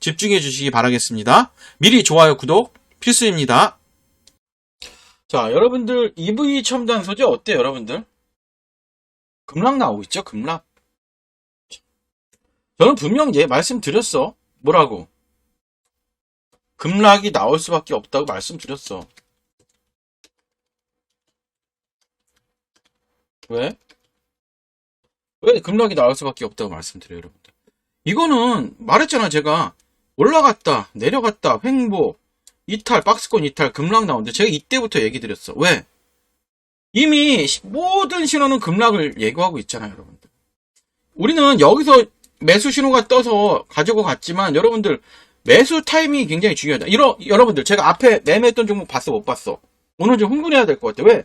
집중해 주시기 바라겠습니다. 미리 좋아요, 구독 필수입니다. 자, 여러분들 EV 첨단 소재 어때요, 여러분들? 급락 나오고 있죠, 급락. 저는 분명 예 말씀드렸어. 뭐라고? 급락이 나올 수밖에 없다고 말씀드렸어. 왜? 왜 급락이 나올 수밖에 없다고 말씀드려요, 여러분들? 이거는 말했잖아, 제가. 올라갔다, 내려갔다, 횡보, 이탈, 박스권 이탈, 급락 나오는데 제가 이때부터 얘기 드렸어. 왜? 이미 모든 신호는 급락을 예고하고 있잖아요, 여러분들. 우리는 여기서 매수 신호가 떠서 가지고 갔지만 여러분들 매수 타이밍이 굉장히 중요하다. 이러, 여러분들 제가 앞에 매매했던 종목 봤어, 못 봤어? 오늘 좀 흥분해야 될 것 같아. 왜?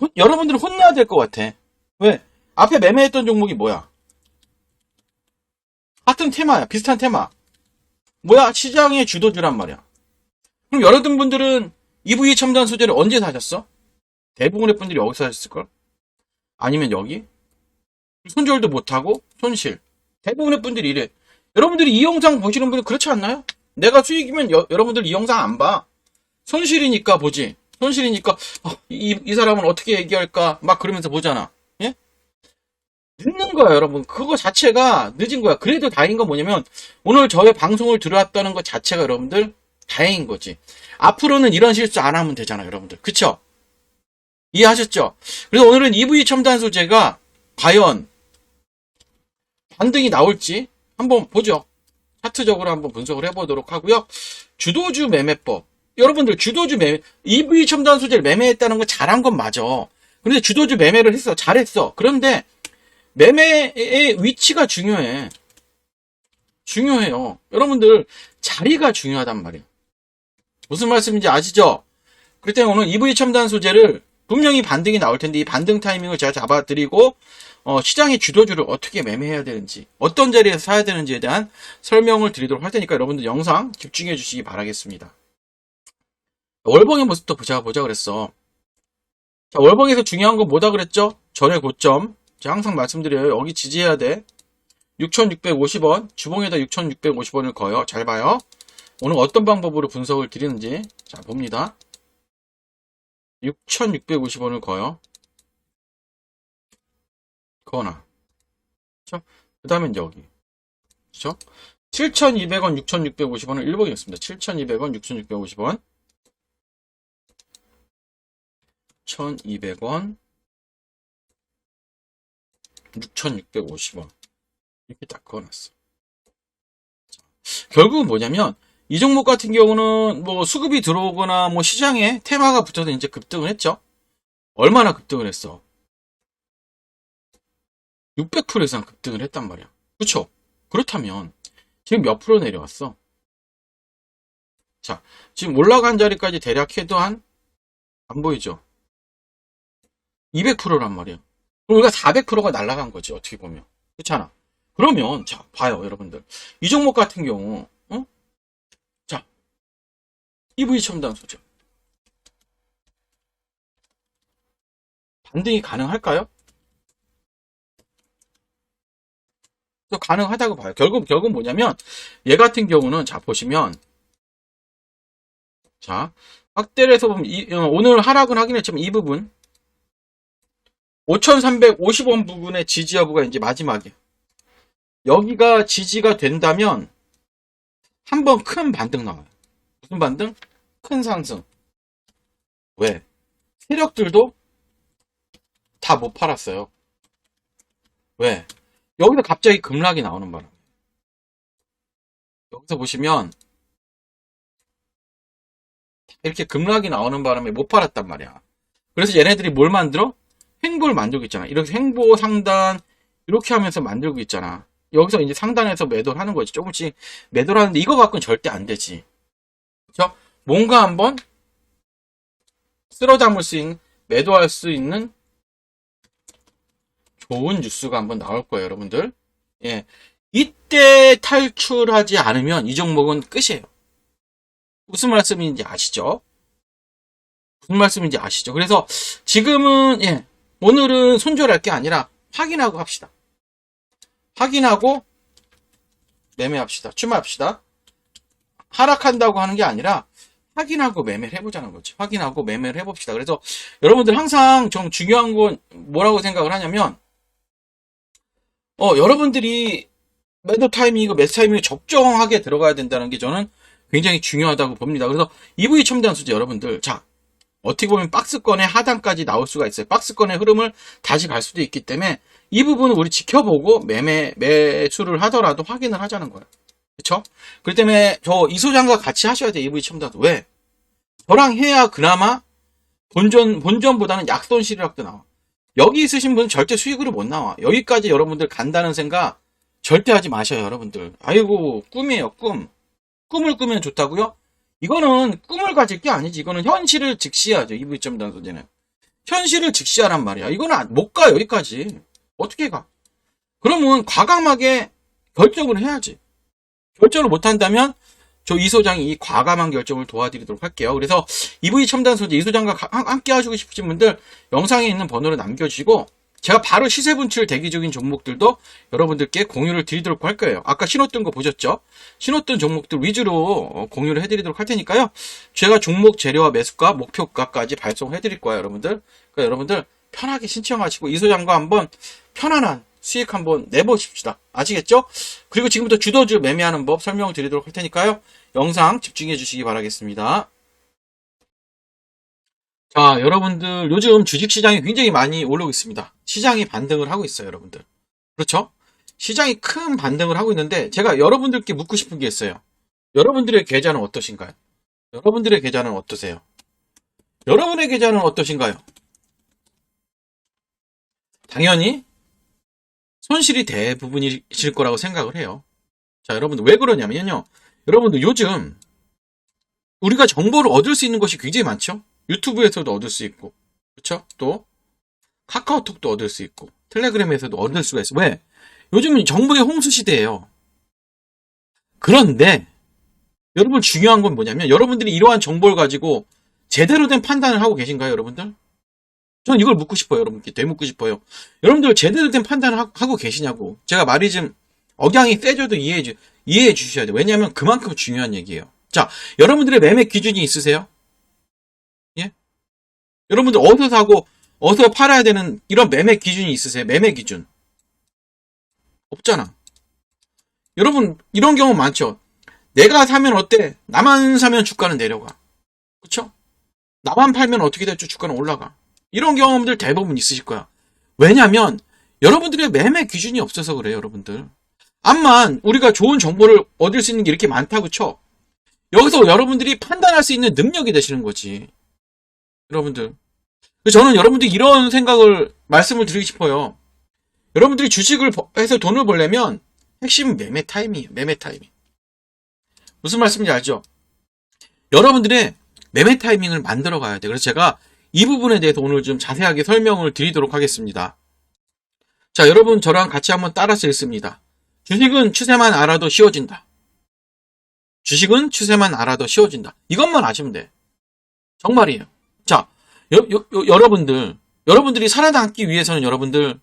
혼, 여러분들은 혼나야 될 것 같아. 왜? 앞에 매매했던 종목이 뭐야? 같은 테마야. 비슷한 테마. 뭐야? 시장의 주도주란 말이야. 그럼 여러분들은 EV 첨단 소재를 언제 사셨어? 대부분의 분들이 여기서 사셨을걸? 아니면 여기? 손절도 못하고 손실. 대부분의 분들이 이래. 여러분들이 이 영상 보시는 분들 그렇지 않나요? 내가 수익이면 여, 러분들이 영상 안 봐. 손실이니까 보지. 손실이니까 어, 이, 이 사람은 어떻게 얘기할까 막 그러면서 보잖아. 예? 늦는 거야 여러분. 그거 자체가 늦은 거야. 그래도 다행인 건 뭐냐면 오늘 저의 방송을 들어왔다는 것 자체가 여러분들 다행인 거지. 앞으로는 이런 실수 안 하면 되잖아, 여러분들. 그쵸? 이해하셨죠? 그래서 오늘은 EV 첨단 소재가 과연 반등이 나올지 한번 보죠. 차트적으로 한번 분석을 해보도록 하고요. 주도주 매매법. 여러분들 주도주 매매, EV 첨단 소재를 매매했다는 건 잘한 건 맞아. 근데 주도주 매매를 했어. 잘했어. 그런데 매매의 위치가 중요해. 중요해요. 여러분들 자리가 중요하단 말이에요. 무슨 말씀인지 아시죠? 그렇기 때문에 오늘 EV 첨단 소재를 분명히 반등이 나올 텐데 이 반등 타이밍을 제가 잡아드리고 어, 시장의 주도주를 어떻게 매매해야 되는지 어떤 자리에서 사야 되는지에 대한 설명을 드리도록 할 테니까 여러분들 영상 집중해 주시기 바라겠습니다. 월봉의 모습도 보자 보자 그랬어. 자, 월봉에서 중요한 건 뭐다 그랬죠? 전의 고점. 제가 항상 말씀드려요. 여기 지지해야 돼. 6,650원. 주봉에다 6,650원을 거요. 잘 봐요. 오늘 어떤 방법으로 분석을 드리는지 자 봅니다. 6,650원을 거요. 거나. 그쵸? 그 다음엔 여기. 그쵸? 7,200원, 6,650원은 1번이었습니다. 7,200원, 6,650원. 1,200원, 6,650원. 이렇게 딱 그어놨어. 결국은 뭐냐면, 이 종목 같은 경우는 뭐 수급이 들어오거나 뭐 시장에 테마가 붙어서 이제 급등을 했죠. 얼마나 급등을 했어? 600% 이상 급등을 했단 말이야. 그쵸? 그렇다면 지금 몇 프로 내려왔어? 자, 지금 올라간 자리까지 대략 해도 한, 안 보이죠? 200%란 말이야. 우리가 400%가 날아간 거지, 어떻게 보면. 그렇잖아. 그러면, 자, 봐요, 여러분들. 이 종목 같은 경우, 어? 자, EV 첨단 소재. 반등이 가능할까요? 또 가능하다고 봐요. 결국, 결국 뭐냐면, 얘 같은 경우는, 자, 보시면, 자, 확대를 해서 보면, 이- 어, 오늘 하락은 하긴 했지만, 이 부분, 5,350원 부분의 지지 여부가 이제 마지막이에요. 여기가 지지가 된다면, 한 번 큰 반등 나와요. 무슨 반등? 큰 상승. 왜? 세력들도 다 못 팔았어요. 왜? 여기서 갑자기 급락이 나오는 바람에. 여기서 보시면, 이렇게 급락이 나오는 바람에 못 팔았단 말이야. 그래서 얘네들이 뭘 만들어? 횡보를 만들고 있잖아. 이렇게 횡보 상단, 이렇게 하면서 만들고 있잖아. 여기서 이제 상단에서 매도를 하는 거지. 조금씩 매도를 하는데 이거 갖고는 절대 안 되지. 그죠? 뭔가 한번 쓸어 담을 수 있는, 매도할 수 있는 좋은 뉴스가 한번 나올 거예요, 여러분들. 예. 이때 탈출하지 않으면 이 종목은 끝이에요. 무슨 말씀인지 아시죠? 무슨 말씀인지 아시죠? 그래서 지금은, 예. 오늘은 손절할 게 아니라 확인하고 합시다. 확인하고 매매합시다. 출마합시다. 하락한다고 하는 게 아니라 확인하고 매매를 해보자는 거지. 확인하고 매매를 해봅시다. 그래서 여러분들 항상 좀 중요한 건 뭐라고 생각을 하냐면, 어, 여러분들이 매도 타이밍이고 매수 타이밍이 적정하게 들어가야 된다는 게 저는 굉장히 중요하다고 봅니다. 그래서 EV 첨단 수제 여러분들, 자, 어떻게 보면 박스권의 하단까지 나올 수가 있어요. 박스권의 흐름을 다시 갈 수도 있기 때문에 이 부분은 우리 지켜보고 매매, 매수를 하더라도 확인을 하자는 거예요. 그쵸? 그렇기 때문에 저 이소장과 같이 하셔야 돼요. EV 첨단도. 왜? 저랑 해야 그나마 본전, 본전보다는 약손 실이라도 나와. 여기 있으신 분은 절대 수익으로 못 나와. 여기까지 여러분들 간다는 생각 절대 하지 마셔요, 여러분들. 아이고, 꿈이에요, 꿈. 꿈을 꾸면 좋다고요? 이거는 꿈을 가질 게 아니지. 이거는 현실을 직시해야죠, EV 첨단 소재는. 현실을 직시하란 말이야. 이거는 안- 못 가, 여기까지. 어떻게 가? 그러면 과감하게 결정을 해야지. 결정을 못 한다면 저 이 소장이 이 과감한 결정을 도와드리도록 할게요. 그래서 EV 첨단 소재 이 소장과 함께 하시고 싶으신 분들 영상에 있는 번호를 남겨주시고 제가 바로 시세 분출 대기 중인 종목들도 여러분들께 공유를 드리도록 할 거예요. 아까 신호 뜬 거 보셨죠? 신호 뜬 종목들 위주로 어, 공유를 해드리도록 할 테니까요. 제가 종목 재료와 매수가, 목표가까지 발송해 드릴 거예요, 여러분들. 그러니까 여러분들 편하게 신청하시고 이 소장과 한번 편안한 수익 한번 내보십시다. 아시겠죠? 그리고 지금부터 주도주 매매하는 법 설명을 드리도록 할 테니까요. 영상 집중해 주시기 바라겠습니다. 자, 여러분들 요즘 주식시장이 굉장히 많이 오르고 있습니다. 시장이 반등을 하고 있어요, 여러분들. 그렇죠? 시장이 큰 반등을 하고 있는데 제가 여러분들께 묻고 싶은 게 있어요. 여러분들의 계좌는 어떠신가요? 여러분들의 계좌는 어떠세요? 여러분의 계좌는 어떠신가요? 당연히 손실이 대부분이실 거라고 생각을 해요. 자, 여러분들 왜 그러냐면요. 여러분들 요즘 우리가 정보를 얻을 수 있는 것이 굉장히 많죠? 유튜브에서도 얻을 수 있고, 그렇죠? 또 카카오톡도 얻을 수 있고, 텔레그램에서도 얻을 수가 있어. 왜? 요즘은 정보의 홍수 시대예요. 그런데 여러분 중요한 건 뭐냐면 여러분들이 이러한 정보를 가지고 제대로 된 판단을 하고 계신가요, 여러분들? 전 이걸 묻고 싶어요, 여러분께 되묻고 싶어요. 여러분들 제대로 된 판단을 하- 하고 계시냐고. 제가 말이 좀 억양이 세져도 이해해 주, 이해해 주셔야 돼요. 왜냐하면 그만큼 중요한 얘기예요. 자, 여러분들의 매매 기준이 있으세요? 예? 여러분들 어디서 사고 어디서 팔아야 되는 이런 매매 기준이 있으세요? 매매 기준. 없잖아. 여러분 이런 경우 많죠. 내가 사면 어때? 나만 사면 주가는 내려가. 그쵸? 나만 팔면 어떻게 될지 주가는 올라가. 이런 경험들 대부분 있으실 거야. 왜냐면 여러분들의 매매 기준이 없어서 그래요, 여러분들. 암만 우리가 좋은 정보를 얻을 수 있는 게 이렇게 많다고 쳐. 여기서 여러분들이 판단할 수 있는 능력이 되시는 거지. 여러분들. 저는 여러분들이 이런 생각을 말씀을 드리고 싶어요. 여러분들이 주식을 버- 해서 돈을 벌려면 핵심은 매매 타이밍이에요. 매매 타이밍. 무슨 말씀인지 알죠? 여러분들의 매매 타이밍을 만들어 가야 돼. 그래서 제가 이 부분에 대해서 오늘 좀 자세하게 설명을 드리도록 하겠습니다. 자, 여러분 저랑 같이 한번 따라서 읽습니다. 주식은 추세만 알아도 쉬워진다. 주식은 추세만 알아도 쉬워진다. 이것만 아시면 돼. 정말이에요. 자, 여, 여- 여- 여러분들, 여러분들이 살아남기 위해서는 여러분들,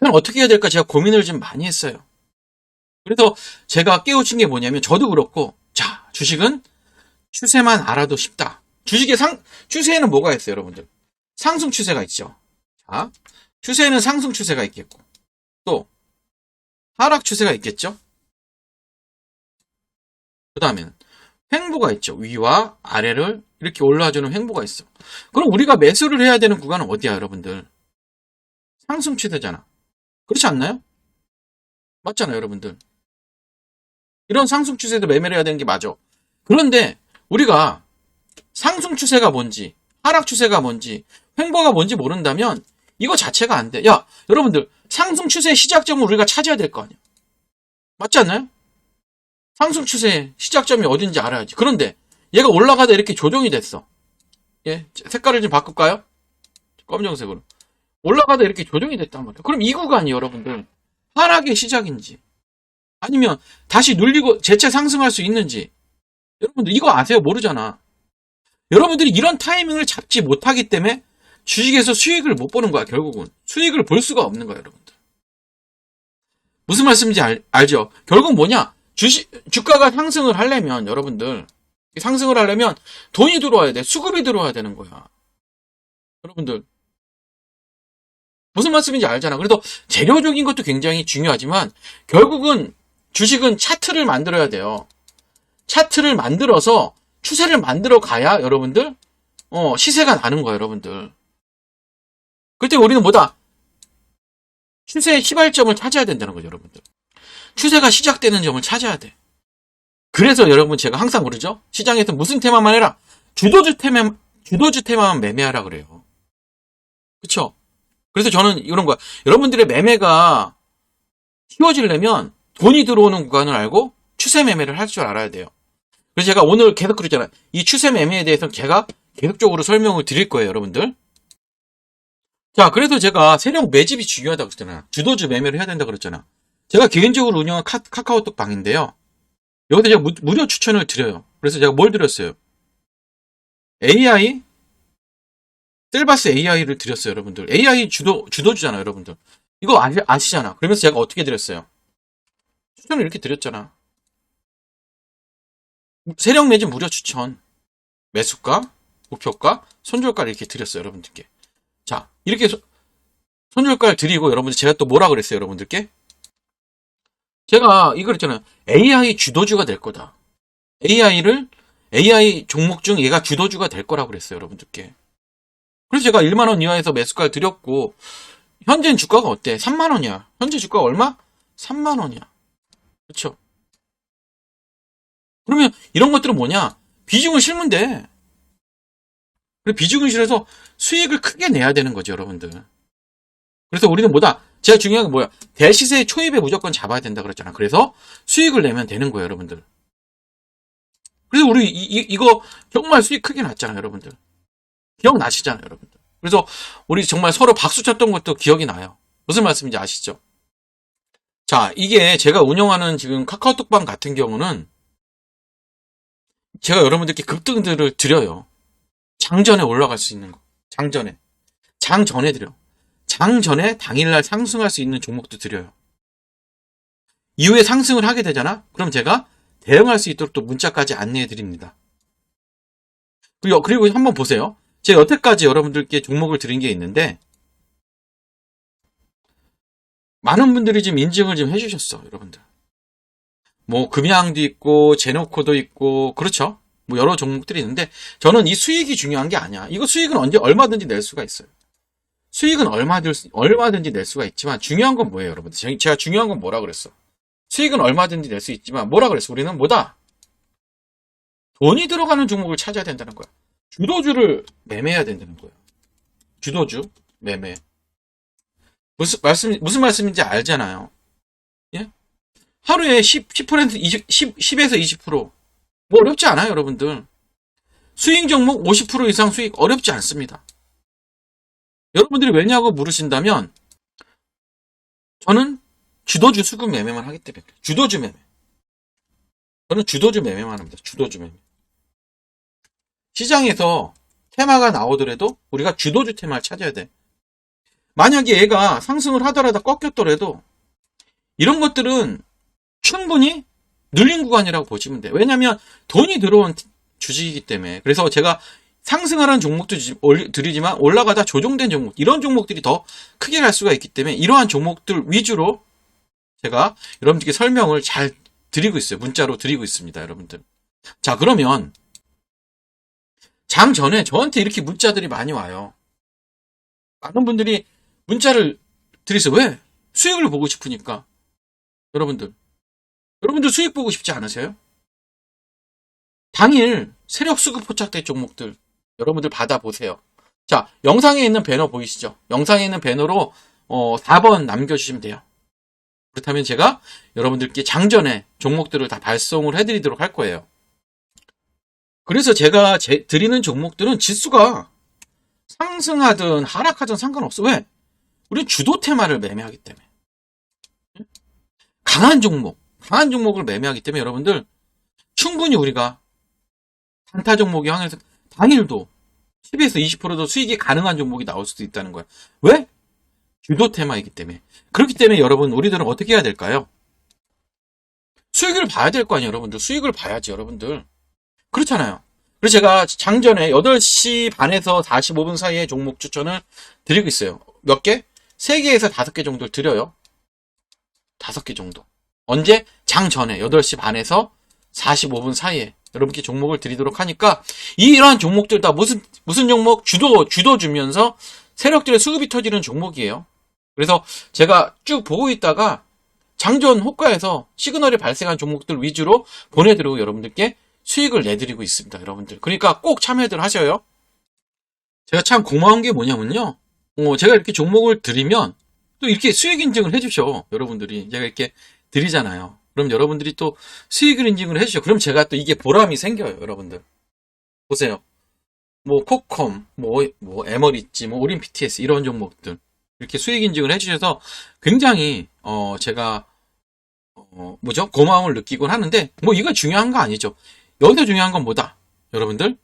과연 어떻게 해야 될까 제가 고민을 좀 많이 했어요. 그래서 제가 깨우친 게 뭐냐면, 저도 그렇고, 자, 주식은 추세만 알아도 쉽다. 주식의 상, 추세에는 뭐가 있어요, 여러분들? 상승 추세가 있죠. 자, 추세에는 상승 추세가 있겠고, 또, 하락 추세가 있겠죠? 그 다음에는, 횡보가 있죠. 위와 아래를 이렇게 올라주는 횡보가 있어. 그럼 우리가 매수를 해야 되는 구간은 어디야, 여러분들? 상승 추세잖아. 그렇지 않나요? 맞잖아요, 여러분들. 이런 상승 추세도 매매를 해야 되는 게 맞아. 그런데 우리가 상승 추세가 뭔지, 하락 추세가 뭔지, 횡보가 뭔지 모른다면 이거 자체가 안 돼. 야, 여러분들, 상승 추세의 시작점을 우리가 찾아야 될 거 아니야. 맞지 않나요? 상승 추세의 시작점이 어딘지 알아야지. 그런데 얘가 올라가다 이렇게 조정이 됐어. 예, 색깔을 좀 바꿀까요? 검정색으로. 올라가다 이렇게 조정이 됐단 말이에요. 그럼 이 구간이 여러분들 하락의 시작인지 아니면 다시 눌리고 재차 상승할 수 있는지 여러분들 이거 아세요? 모르잖아. 여러분들이 이런 타이밍을 잡지 못하기 때문에 주식에서 수익을 못 보는 거야, 결국은. 수익을 볼 수가 없는 거야, 여러분들. 무슨 말씀인지 알, 알죠? 결국 뭐냐? 주식, 주가가 상승을 하려면, 여러분들, 상승을 하려면 돈이 들어와야 돼. 수급이 들어와야 되는 거야. 여러분들. 무슨 말씀인지 알잖아. 그래도 재료적인 것도 굉장히 중요하지만, 결국은 주식은 차트를 만들어야 돼요. 차트를 만들어서 추세를 만들어 가야 여러분들 어, 시세가 나는 거예요, 여러분들. 그때 우리는 뭐다? 추세의 시발점을 찾아야 된다는 거죠, 여러분들. 추세가 시작되는 점을 찾아야 돼. 그래서 여러분 제가 항상 그러죠? 시장에서 무슨 테마만 해라. 주도주 테마, 주도주 테마만 매매하라 그래요. 그쵸? 그래서 저는 이런 거야. 여러분들의 매매가 쉬워지려면 돈이 들어오는 구간을 알고 추세 매매를 할 줄 알아야 돼요. 그래서 제가 오늘 계속 그랬잖아요. 이 추세 매매에 대해서 제가 계속적으로 설명을 드릴 거예요, 여러분들. 자, 그래서 제가 세력 매집이 중요하다고 했잖아요. 주도주 매매를 해야 된다고 그랬잖아. 제가 개인적으로 운영한 카, 카오톡 방인데요. 여기서 제가 무, 무료 추천을 드려요. 그래서 제가 뭘 드렸어요? AI? 셀바스 AI를 드렸어요, 여러분들. AI 주도, 주도주잖아요, 여러분들. 이거 아시, 아시잖아. 그러면서 제가 어떻게 드렸어요? 추천을 이렇게 드렸잖아. 세력 매집 무료 추천. 매수가, 목표가, 손절가를 이렇게 드렸어요, 여러분들께. 자, 이렇게 소- 손절가를 드리고 여러분들 제가 또 뭐라 그랬어요, 여러분들께? 제가 이거 그랬잖아요. AI 주도주가 될 거다. AI를 AI 종목 중 얘가 주도주가 될 거라고 그랬어요, 여러분들께. 그래서 제가 1만 원 이하에서 매수가를 드렸고 현재 주가가 어때? 3만 원이야. 현재 주가가 얼마? 3만 원이야. 그렇죠? 그러면 이런 것들은 뭐냐? 비중을 실면 돼. 비중을 실어서 수익을 크게 내야 되는 거죠, 여러분들. 그래서 우리는 뭐다? 제가 중요한 게 뭐야? 대시세 초입에 무조건 잡아야 된다 그랬잖아. 그래서 수익을 내면 되는 거예요, 여러분들. 그래서 우리 이, 거 정말 수익 크게 났잖아요, 여러분들. 기억나시잖아요, 여러분들. 그래서 우리 정말 서로 박수 쳤던 것도 기억이 나요. 무슨 말씀인지 아시죠? 자, 이게 제가 운영하는 지금 카카오톡방 같은 경우는 제가 여러분들께 급등들을 드려요. 장전에 올라갈 수 있는 거. 장전에. 장전에 드려. 장 전에 당일날 상승할 수 있는 종목도 드려요. 이후에 상승을 하게 되잖아? 그럼 제가 대응할 수 있도록 또 문자까지 안내해 드립니다. 그리고, 그리고 한번 보세요. 제가 여태까지 여러분들께 종목을 드린 게 있는데, 많은 분들이 지금 인증을 좀 해주셨어, 여러분들. 뭐, 금양도 있고, 제노코도 있고, 그렇죠? 뭐, 여러 종목들이 있는데, 저는 이 수익이 중요한 게 아니야. 이거 수익은 언제, 얼마든지 낼 수가 있어요. 수익은 얼마든지, 얼마든지 낼 수가 있지만, 중요한 건 뭐예요, 여러분들? 제- 제가 중요한 건 뭐라 그랬어? 수익은 얼마든지 낼 수 있지만, 뭐라 그랬어? 우리는 뭐다? 돈이 들어가는 종목을 찾아야 된다는 거야. 주도주를 매매해야 된다는 거야. 주도주 매매. 무슨 말씀 무슨 말씀인지 알잖아요. 예? 하루에 10, 10% 20, 10, 10에서 20%. 뭐 어렵지 않아요, 여러분들. 수익 종목 50% 이상 수익 어렵지 않습니다. 여러분들이 왜냐고 물으신다면 저는 주도주 수급 매매만 하기 때문에. 주도주 매매. 저는 주도주 매매만 합니다. 주도주 매매. 시장에서 테마가 나오더라도 우리가 주도주 테마를 찾아야 돼. 만약에 얘가 상승을 하더라도 꺾였더라도 이런 것들은 충분히 눌린 구간이라고 보시면 돼요. 왜냐하면 돈이 들어온 주식이기 때문에. 그래서 제가 상승하는 종목도 드리지만 올라가다 조정된 종목, 이런 종목들이 더 크게 갈 수가 있기 때문에 이러한 종목들 위주로 제가 여러분들께 설명을 잘 드리고 있어요. 문자로 드리고 있습니다, 여러분들. 자, 그러면 장 전에 저한테 이렇게 문자들이 많이 와요. 많은 분들이 문자를 드리세요. 왜? 수익을 보고 싶으니까. 여러분들. 여러분들 수익 보고 싶지 않으세요? 당일 세력 수급 포착된 종목들 여러분들 받아보세요. 자, 영상에 있는 배너 보이시죠? 영상에 있는 배너로 어, 4번 남겨주시면 돼요. 그렇다면 제가 여러분들께 장전에 종목들을 다 발송을 해드리도록 할 거예요. 그래서 제가 제- 드리는 종목들은 지수가 상승하든 하락하든 상관없어. 왜? 우리는 주도 테마를 매매하기 때문에. 강한 종목, 강한 종목을 매매하기 때문에 여러분들 충분히 우리가 단타 종목이 항해서 당일도 10에서 20%도 수익이 가능한 종목이 나올 수도 있다는 거야. 왜? 주도 테마이기 때문에. 그렇기 때문에 여러분 우리들은 어떻게 해야 될까요? 수익을 봐야 될 거 아니에요, 여러분들. 수익을 봐야지, 여러분들. 그렇잖아요. 그래서 제가 장전에 8시 반에서 45분 사이에 종목 추천을 드리고 있어요. 몇 개? 3개에서 5개 정도를 드려요. 5개 정도. 언제? 장 전에 8시 반에서 45분 사이에 여러분께 종목을 드리도록 하니까 이러한 종목들 다 무슨 무슨 종목 주도 주도 주면서 세력들의 수급이 터지는 종목이에요. 그래서 제가 쭉 보고 있다가 장전 호가에서 시그널이 발생한 종목들 위주로 보내드리고 여러분들께 수익을 내드리고 있습니다, 여러분들. 그러니까 꼭 참여들 하셔요. 제가 참 고마운 게 뭐냐면요. 어, 제가 이렇게 종목을 드리면 또 이렇게 수익 인증을 해주셔, 여러분들이. 제가 이렇게 드리잖아요. 그럼 여러분들이 또 수익을 인증을 해주셔. 그럼 제가 또 이게 보람이 생겨요, 여러분들. 보세요. 뭐, 코컴, 뭐, 뭐, 에머리지, 뭐, 오린 PTS, 이런 종목들. 이렇게 수익 인증을 해주셔서 굉장히, 어, 제가, 어, 뭐죠? 고마움을 느끼곤 하는데, 뭐, 이건 중요한 거 아니죠. 여기서 중요한 건 뭐다? 여러분들?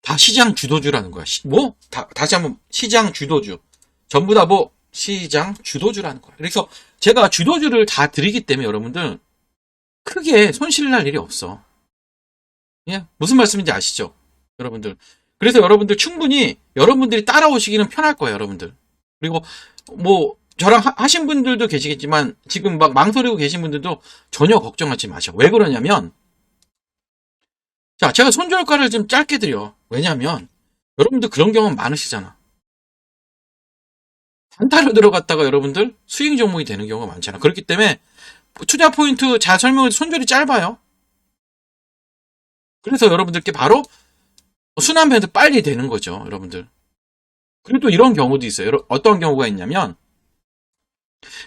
다 시장 주도주라는 거야. 시- 뭐? 다, 다시 한번, 시장 주도주. 전부 다 뭐, 시장 주도주라는 거야. 그래서 제가 주도주를 다 드리기 때문에 여러분들, 크게 손실 날 일이 없어. 예? 무슨 말씀인지 아시죠? 여러분들. 그래서 여러분들 충분히 여러분들이 따라오시기는 편할 거예요, 여러분들. 그리고 뭐 저랑 하- 하신 분들도 계시겠지만 지금 막 망설이고 계신 분들도 전혀 걱정하지 마셔. 왜 그러냐면 자, 제가 손절가를 좀 짧게 드려. 왜냐면 여러분들 그런 경험 많으시잖아. 단타로 들어갔다가 여러분들 수익 종목이 되는 경우가 많잖아. 그렇기 때문에 투자 포인트 잘 설명을 손절이 짧아요. 그래서 여러분들께 바로 순환 배도 빨리 되는 거죠, 여러분들. 그리고 또 이런 경우도 있어요. 어떤 경우가 있냐면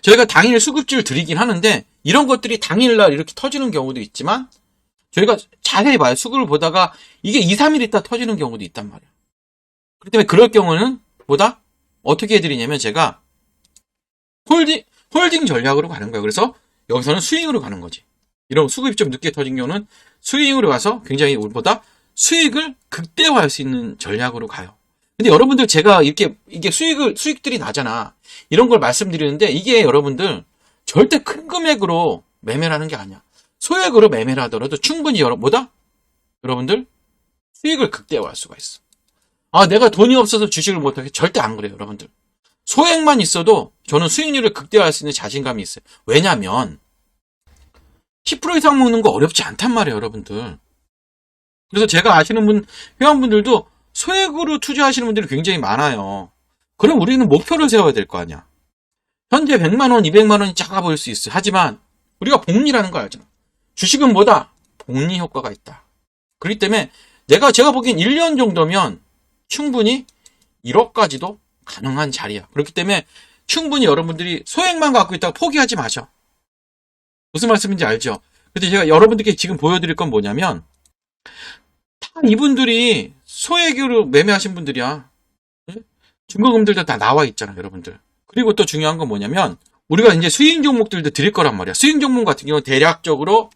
저희가 당일 수급주를 드리긴 하는데 이런 것들이 당일날 이렇게 터지는 경우도 있지만 저희가 자세히 봐요. 수급을 보다가 이게 2, 3일 있다 터지는 경우도 있단 말이에요. 그렇기 때문에 그럴 경우는 뭐다? 어떻게 해드리냐면 제가 홀딩, 홀딩 전략으로 가는 거예요. 그래서 여기서는 스윙으로 가는 거지. 이런 수급이 좀 늦게 터진 경우는 스윙으로 가서 굉장히 우리보다 수익을 극대화할 수 있는 전략으로 가요. 근데 여러분들 제가 이렇게 이게 수익을 수익들이 나잖아. 이런 걸 말씀드리는데 이게 여러분들 절대 큰 금액으로 매매를 하는 게 아니야. 소액으로 매매를 하더라도 충분히 여러 뭐다? 여러분들 수익을 극대화할 수가 있어. 아, 내가 돈이 없어서 주식을 못하게 절대 안 그래요, 여러분들. 소액만 있어도 저는 수익률을 극대화할 수 있는 자신감이 있어요. 왜냐면 10% 이상 먹는 거 어렵지 않단 말이에요, 여러분들. 그래서 제가 아시는 분, 회원분들도 소액으로 투자하시는 분들이 굉장히 많아요. 그럼 우리는 목표를 세워야 될 거 아니야. 현재 100만원, 200만원이 작아 보일 수 있어요. 하지만 우리가 복리라는 거 알잖아. 주식은 뭐다? 복리 효과가 있다. 그렇기 때문에 내가 제가 보기엔 1년 정도면 충분히 1억까지도 가능한 자리야. 그렇기 때문에 충분히 여러분들이 소액만 갖고 있다가 포기하지 마셔. 무슨 말씀인지 알죠? 근데 제가 여러분들께 지금 보여드릴 건 뭐냐면 다 이분들이 소액으로 매매하신 분들이야. 예? 증거금들도 다 나와 있잖아, 여러분들. 그리고 또 중요한 건 뭐냐면 우리가 이제 수익 종목들도 드릴 거란 말이야. 수익 종목 같은 경우는 대략적으로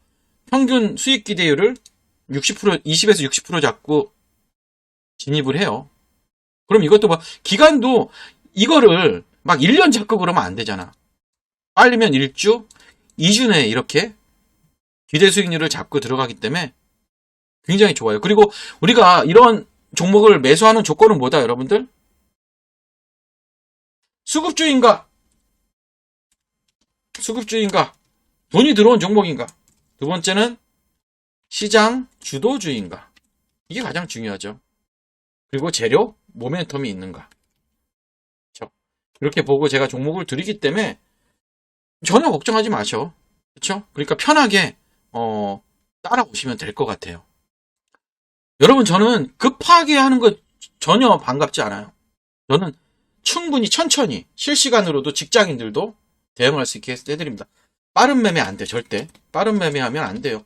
평균 수익 기대율을 60% 20에서 60% 잡고 진입을 해요. 그럼 이것도 뭐 기간도 이거를 막 1년 잡고 그러면 안 되잖아. 빨리면 1주, 2주 내에 이렇게 기대 수익률을 잡고 들어가기 때문에 굉장히 좋아요. 그리고 우리가 이런 종목을 매수하는 조건은 뭐다, 여러분들? 수급주인가? 수급주인가? 돈이 들어온 종목인가? 두 번째는 시장 주도주인가? 이게 가장 중요하죠. 그리고 재료, 모멘텀이 있는가? 그렇죠? 이렇게 보고 제가 종목을 드리기 때문에 전혀 걱정하지 마셔. 그렇죠? 그러니까 편하게 어, 따라오시면 될 것 같아요. 여러분 저는 급하게 하는 거 전혀 반갑지 않아요. 저는 충분히 천천히 실시간으로도 직장인들도 대응할 수 있게 해드립니다. 빠른 매매 안 돼, 절대. 빠른 매매하면 안 돼요.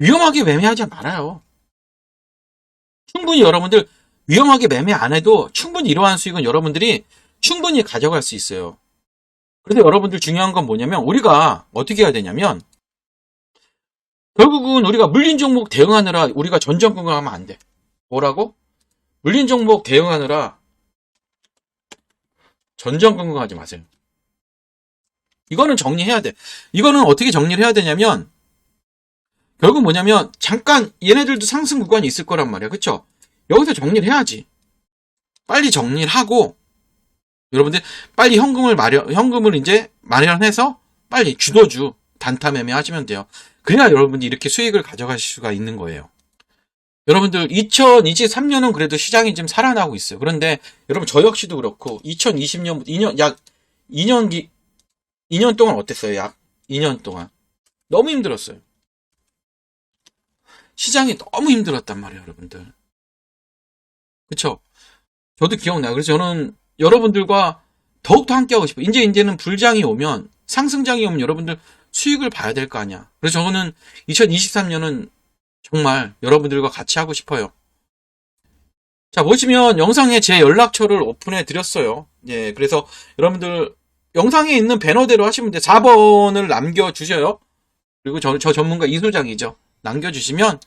위험하게 매매하지 말아요. 충분히 여러분들 위험하게 매매 안 해도 충분히 이러한 수익은 여러분들이 충분히 가져갈 수 있어요. 그래서 여러분들 중요한 건 뭐냐면 우리가 어떻게 해야 되냐면 결국은 우리가 물린 종목 대응하느라 우리가 전전긍긍 하면 안 돼. 뭐라고? 물린 종목 대응하느라 전전긍긍 하지 마세요. 이거는 정리해야 돼. 이거는 어떻게 정리를 해야 되냐면 결국 뭐냐면 잠깐 얘네들도 상승 구간이 있을 거란 말이야. 그쵸? 여기서 정리를 해야지. 빨리 정리를 하고 여러분들 빨리 현금을 마련 현금을 이제 마련해서 빨리 주도주 단타 매매 하시면 돼요. 그래야 여러분들이 이렇게 수익을 가져가실 수가 있는 거예요. 여러분들 2023년은 그래도 시장이 좀 살아나고 있어요. 그런데 여러분 저 역시도 그렇고 2020년 2년 약 2년 기 2년 동안 어땠어요? 약 2년 동안 너무 힘들었어요. 시장이 너무 힘들었단 말이에요, 여러분들. 그쵸? 저도 기억나요. 그래서 저는 여러분들과 더욱더 함께하고 싶어요. 이제, 이제는 불장이 오면, 상승장이 오면 여러분들 수익을 봐야 될 거 아니야. 그래서 저는 2023년은 정말 여러분들과 같이 하고 싶어요. 자, 보시면 영상에 제 연락처를 오픈해 드렸어요. 예, 그래서 여러분들 영상에 있는 배너대로 하시면 돼요. 4번을 남겨주셔요. 그리고 저, 저 전문가 이소장이죠. 남겨주시면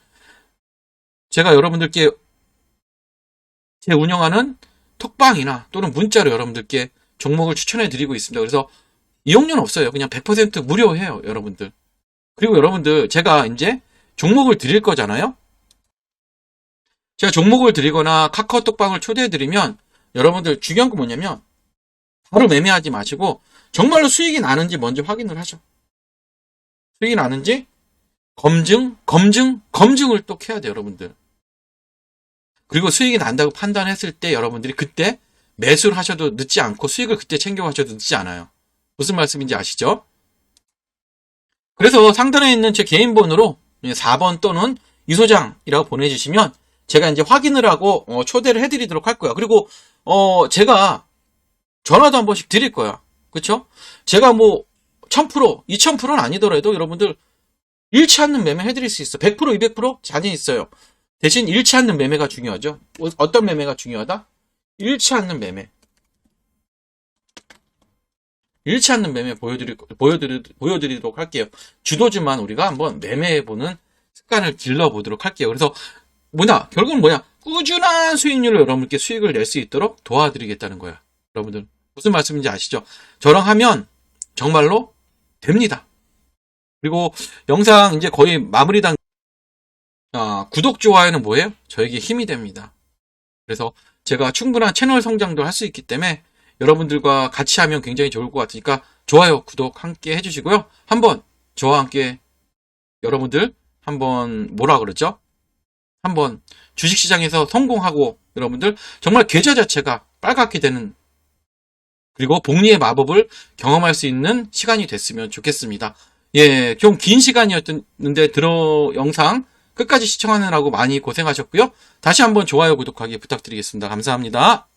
제가 여러분들께 제 운영하는 톡방이나 또는 문자로 여러분들께 종목을 추천해 드리고 있습니다. 그래서 이용료는 없어요. 그냥 100% 무료해요, 여러분들. 그리고 여러분들 제가 이제 종목을 드릴 거잖아요. 제가 종목을 드리거나 카카오톡방을 초대해 드리면 여러분들 중요한 건 뭐냐면 바로 매매하지 마시고 정말로 수익이 나는지 먼저 확인을 하죠. 수익이 나는지 검증, 검증, 검증을 또 해야 돼요, 여러분들. 그리고 수익이 난다고 판단했을 때 여러분들이 그때 매수를 하셔도 늦지 않고 수익을 그때 챙겨가셔도 늦지 않아요. 무슨 말씀인지 아시죠? 그래서 상단에 있는 제 개인 번호로 4번 또는 이소장이라고 보내주시면 제가 이제 확인을 하고 어, 초대를 해드리도록 할 거야. 그리고 어, 제가 전화도 한 번씩 드릴 거야. 그쵸? 제가 뭐 1000%, 2000%는 아니더라도 여러분들 잃지 않는 매매 해드릴 수 있어. 100%, 200% 자신 있어요. 대신 잃지 않는 매매가 중요하죠. 어- 어떤 매매가 중요하다? 잃지 않는 매매. 잃지 않는 매매 보여드리, 보여드리, 보여드리도록 할게요. 주도주만 우리가 한번 매매해보는 습관을 길러보도록 할게요. 그래서 뭐냐, 결국은 뭐냐, 꾸준한 수익률로 여러분께 수익을 낼 수 있도록 도와드리겠다는 거야. 여러분들, 무슨 말씀인지 아시죠? 저랑 하면 정말로 됩니다. 그리고 영상 이제 거의 마무리 단, 아, 구독, 좋아요는 뭐예요? 저에게 힘이 됩니다. 그래서 제가 충분한 채널 성장도 할 수 있기 때문에 여러분들과 같이 하면 굉장히 좋을 것 같으니까 좋아요, 구독 함께 해주시고요. 한번 저와 함께 여러분들 한번 뭐라 그러죠? 한번 주식시장에서 성공하고 여러분들 정말 계좌 자체가 빨갛게 되는 그리고 복리의 마법을 경험할 수 있는 시간이 됐으면 좋겠습니다. 예, 좀 긴 시간이었는데 들어 영상 끝까지 시청하느라고 많이 고생하셨고요. 다시 한번 좋아요, 구독하기 부탁드리겠습니다. 감사합니다.